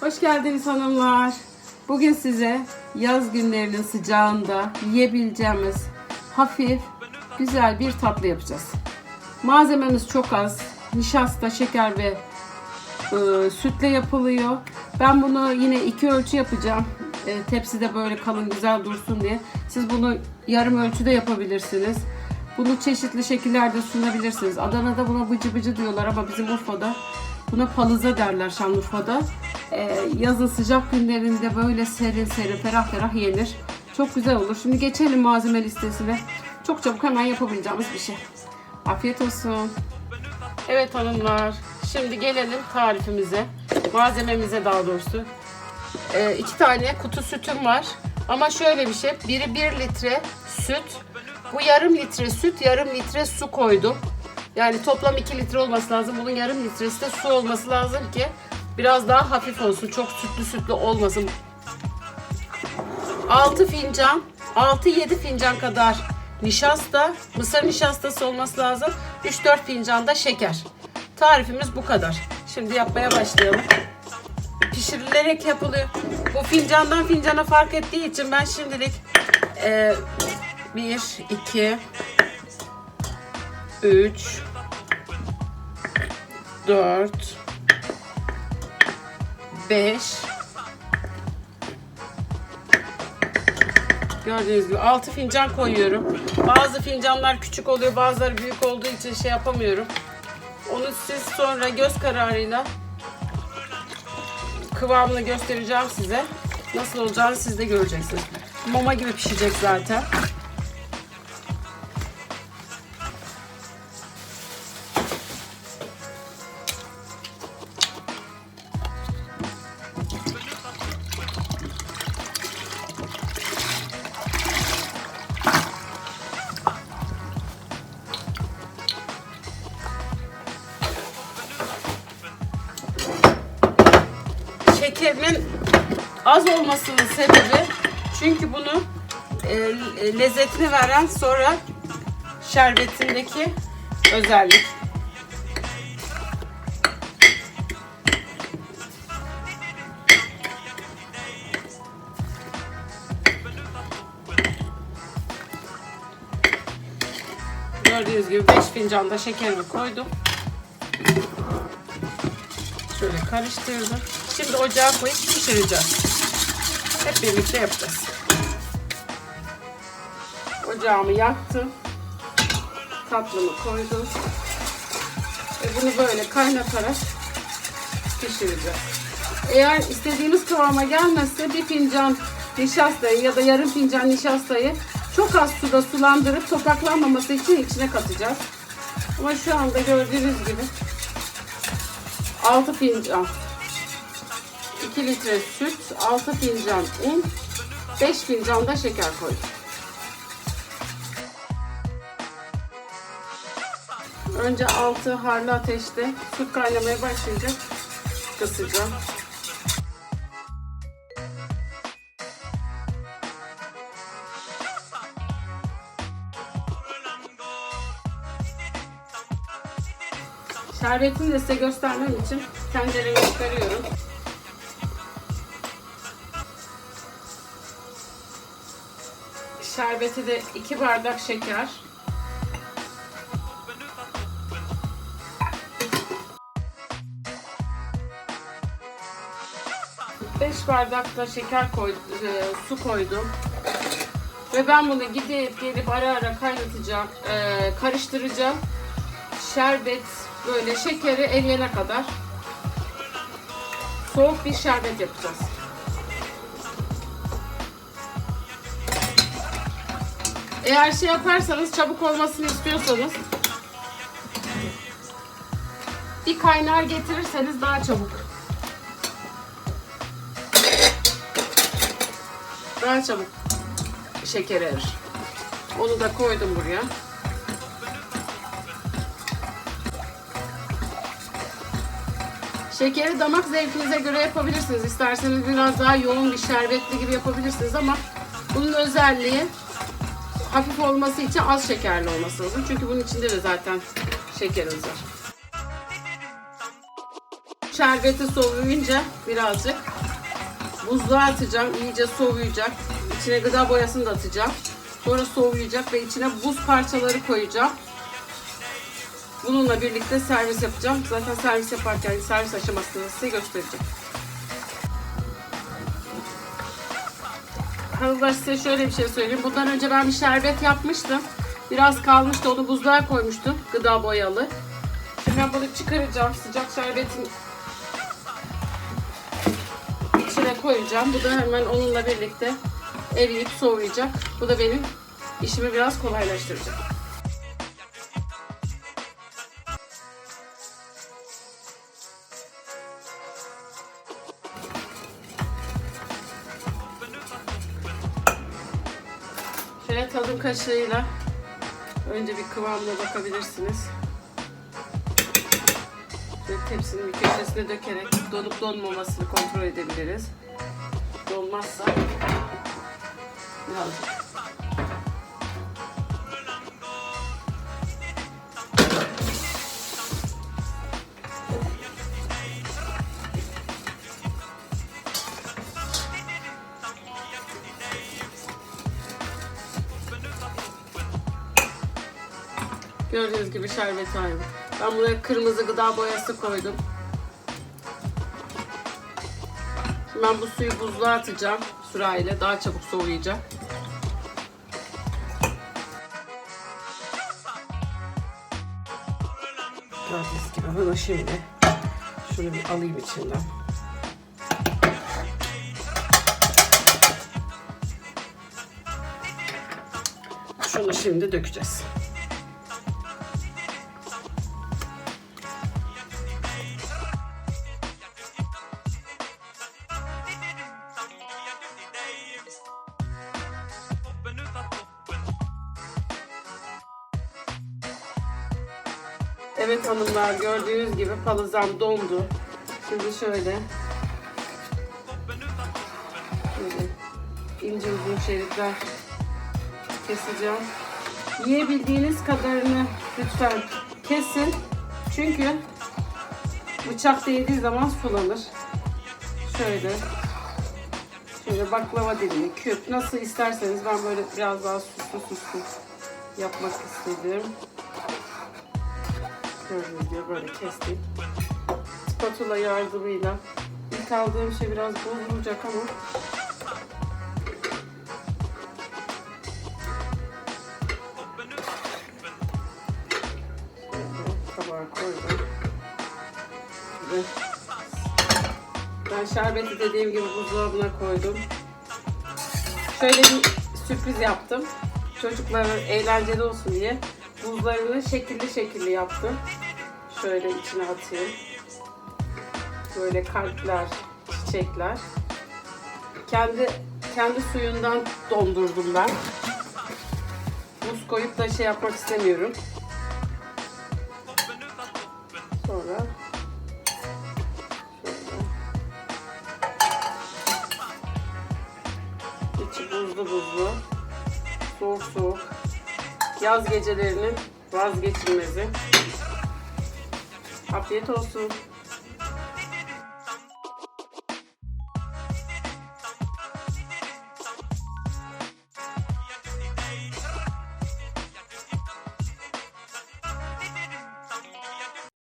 Hoş geldiniz hanımlar. Bugün size yaz günlerinin sıcağında yiyebileceğimiz hafif, güzel bir tatlı yapacağız. Malzememiz çok az. Nişasta, şeker ve e, sütle yapılıyor. Ben bunu yine iki ölçü yapacağım. E, tepside böyle kalın güzel dursun diye. Siz bunu yarım ölçüde yapabilirsiniz. Bunu çeşitli şekillerde sunabilirsiniz. Adana'da buna bıcı bıcı diyorlar ama bizim Urfa'da buna palıza derler Şanlıurfa'da. E, yazın sıcak günlerinde böyle serin serin ferah ferah yenir. Çok güzel olur. Şimdi geçelim malzeme listesine. Çok çabuk hemen yapabileceğimiz bir şey. Afiyet olsun. Evet hanımlar, şimdi gelelim tarifimize, malzememize daha doğrusu. Ee, iki tane kutu sütüm var. Ama şöyle bir şey, biri bir litre süt, bu yarım litre süt, yarım litre su koydum. Yani toplam 2 litre olması lazım. Bunun yarım litresi de su olması lazım ki biraz daha hafif olsun. Çok sütlü sütlü olmasın. 6 fincan, 6-7 fincan kadar nişasta, mısır nişastası olması lazım. 3-4 fincan da şeker. Tarifimiz bu kadar. Şimdi yapmaya başlayalım. Pişirilerek yapılıyor. Bu fincandan fincana fark ettiği için ben şimdilik 1, 2, 3, 4, 5, Gördüğünüz gibi 6 fincan koyuyorum. Bazı fincanlar küçük oluyor, bazıları büyük olduğu için şey yapamıyorum. Onu siz sonra göz kararıyla kıvamını göstereceğim size. Nasıl olacağını siz de göreceksiniz. Mama gibi pişecek zaten. Şekerimin az olmasının sebebi çünkü bunu e, lezzetini veren sonra şerbetindeki özellik. Gördüğünüz gibi 5 fincan da şekerimi koydum. Şöyle karıştırdım. Şimdi ocağa koyup pişireceğiz. Hep birlikte yapacağız. Ocağımı yaktım. Tatlımı koydum. Ve bunu böyle kaynatarak pişireceğiz. Eğer istediğimiz kıvama gelmezse bir fincan nişastayı ya da yarım fincan nişastayı çok az suda sulandırıp topaklanmaması için içine katacağız. Ama şu anda gördüğünüz gibi 6 fincan 2 litre süt, 6 fincan un, 5 fincan da şeker koydum. Önce altı harlı ateşte süt kaynamaya başlayınca kısacağım. Şerbetini de size göstermem için tenceremi çıkarıyorum. Şerbeti de 2 bardak şeker. Beş bardak da şeker koydum, su koydum. Ve ben bunu gidip gelip ara ara kaynatacağım, e, karıştıracağım. Şerbet böyle şekeri eriyene kadar soğuk bir şerbet yapacağız. Eğer şey yaparsanız çabuk olmasını istiyorsanız bir kaynar getirirseniz daha çabuk. Daha çabuk şeker erir. Onu da koydum buraya. Şekeri damak zevkinize göre yapabilirsiniz. İsterseniz biraz daha yoğun bir şerbetli gibi yapabilirsiniz ama bunun özelliği hafif olması için az şekerli olması lazım. Çünkü bunun içinde de zaten şekerimiz var. şerbeti soğuyunca birazcık buzluğa atacağım. İyice soğuyacak. İçine gıda boyasını da atacağım. Sonra soğuyacak ve içine buz parçaları koyacağım. Bununla birlikte servis yapacağım. Zaten servis yaparken servis aşamasını size göstereceğim. Hanımlar size şöyle bir şey söyleyeyim. Bundan önce ben bir şerbet yapmıştım. Biraz kalmıştı. Onu buzluğa koymuştum. Gıda boyalı. Şimdi ben bunu çıkaracağım. Sıcak şerbetin içine koyacağım. Bu da hemen onunla birlikte eriyip soğuyacak. Bu da benim işimi biraz kolaylaştıracak. Kaşığıyla önce bir kıvamına bakabilirsiniz. Şöyle tepsinin bir köşesine dökerek donup donmamasını kontrol edebiliriz. Donmazsa birazcık Gördüğünüz gibi şerbet aynı. Ben buraya kırmızı gıda boyası koydum. Şimdi ben bu suyu buzluğa atacağım sürahiyle. Daha çabuk soğuyacak. Gördüğünüz gibi bunu şimdi şunu bir alayım içinden. Şunu şimdi dökeceğiz. Evet hanımlar gördüğünüz gibi palızam dondu. Şimdi şöyle şöyle ince uzun şeritler keseceğim. Yiyebildiğiniz kadarını lütfen kesin. Çünkü bıçak değdiği zaman sulanır. Şöyle şöyle baklava dilimi, küp nasıl isterseniz ben böyle biraz daha süslü süslü yapmak istedim. Gördüğünüz gibi böyle kestim. Spatula yardımıyla. İlk aldığım şey biraz bozulacak ama tabağa koydum. Ve ben şerbeti dediğim gibi buzdolabına koydum. Şöyle bir sürpriz yaptım. Çocukların eğlenceli olsun diye buzlarını şekilli şekilli yaptım. Şöyle içine atayım. Böyle kalpler, çiçekler. Kendi kendi suyundan dondurdum ben. Buz koyup da şey yapmak istemiyorum. Yaz gecelerinin vazgeçilmezi. Afiyet olsun.